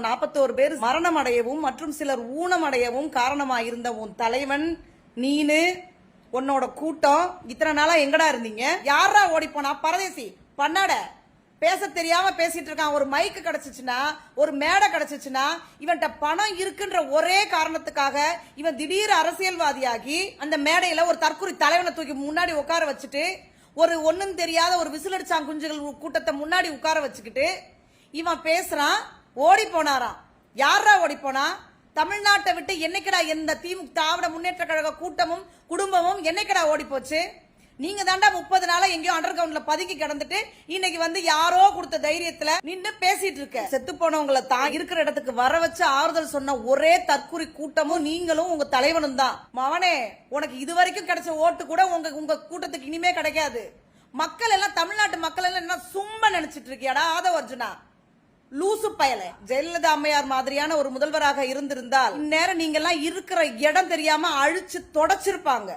நாற்பத்தோரு பேர் மரணம் அடையவும் மற்றும் சிலர் ஊனம் அடையவும் காரணமாயிருந்த உன் தலைவன் நீனு உன்னோட கூட்டம். இத்தனை நாளா எங்கடா இருந்தீங்க? யாரா ஓடி போனா பரதேசி பண்ணாட. பேச தெரியாம பேசிட்டு இருக்கான். ஒரு மைக்கு கிடைச்சிச்சுன்னா ஒரு மேடை கிடைச்சிச்சுன்னா இவன்கிட்ட பணம் இருக்குன்ற ஒரே காரணத்துக்காக இவன் திடீர் அரசியல்வாதியாகி அந்த மேடையில ஒரு தற்கொலை தலைவனை தூக்கி முன்னாடி உட்கார வச்சுட்டு ஒரு ஒன்றும் தெரியாத ஒரு விசிலடிச்சான் குஞ்சுகள் கூட்டத்தை முன்னாடி உட்கார வச்சுக்கிட்டு இவன் பேசுறான் ஓடி போனாராம். யாரா ஓடி போனா? தமிழ்நாட்டை விட்டு என்னைக்கடா எந்த திமுக திராவிட முன்னேற்ற கழக கூட்டமும் குடும்பமும் என்னைக்கடா ஓடி போச்சு? நீங்க தாண்டா முப்பது நாளா எங்கேயோ அண்டர் கிரவுண்ட்ல பதுக்கி கிடந்துட்டு இன்னைக்கு வந்து யாரோ கொடுத்த தைரியத்துல நின்று பேசிட்டு இருக்க. செத்து போனவங்களை தான் இருக்கிற இடத்துக்கு வர வச்சு ஆறுதல் சொன்ன ஒரே தற்குறி கூட்டமும் நீங்களும் உங்க தலைவனும் தான். மவனே உனக்கு இது வரைக்கும் கிடைச்ச ஓட்டு கூட உங்க உங்க கூட்டத்துக்கு இனிமே கிடைக்காது. மக்கள் எல்லாம் தமிழ்நாட்டு மக்கள் எல்லாம் என்ன சும்மா நினைச்சிட்டு இருக்கியாடா ஆதவ அர்ஜுனா? லூசு பயல. ஜெயலலிதா அம்மையார் மாதிரியான ஒரு முதல்வராக இருந்திருந்தால் இந்நேரம் நீங்க எல்லாம் இருக்கிற இடம் தெரியாம அழிச்சு தொடச்சிருப்பாங்க.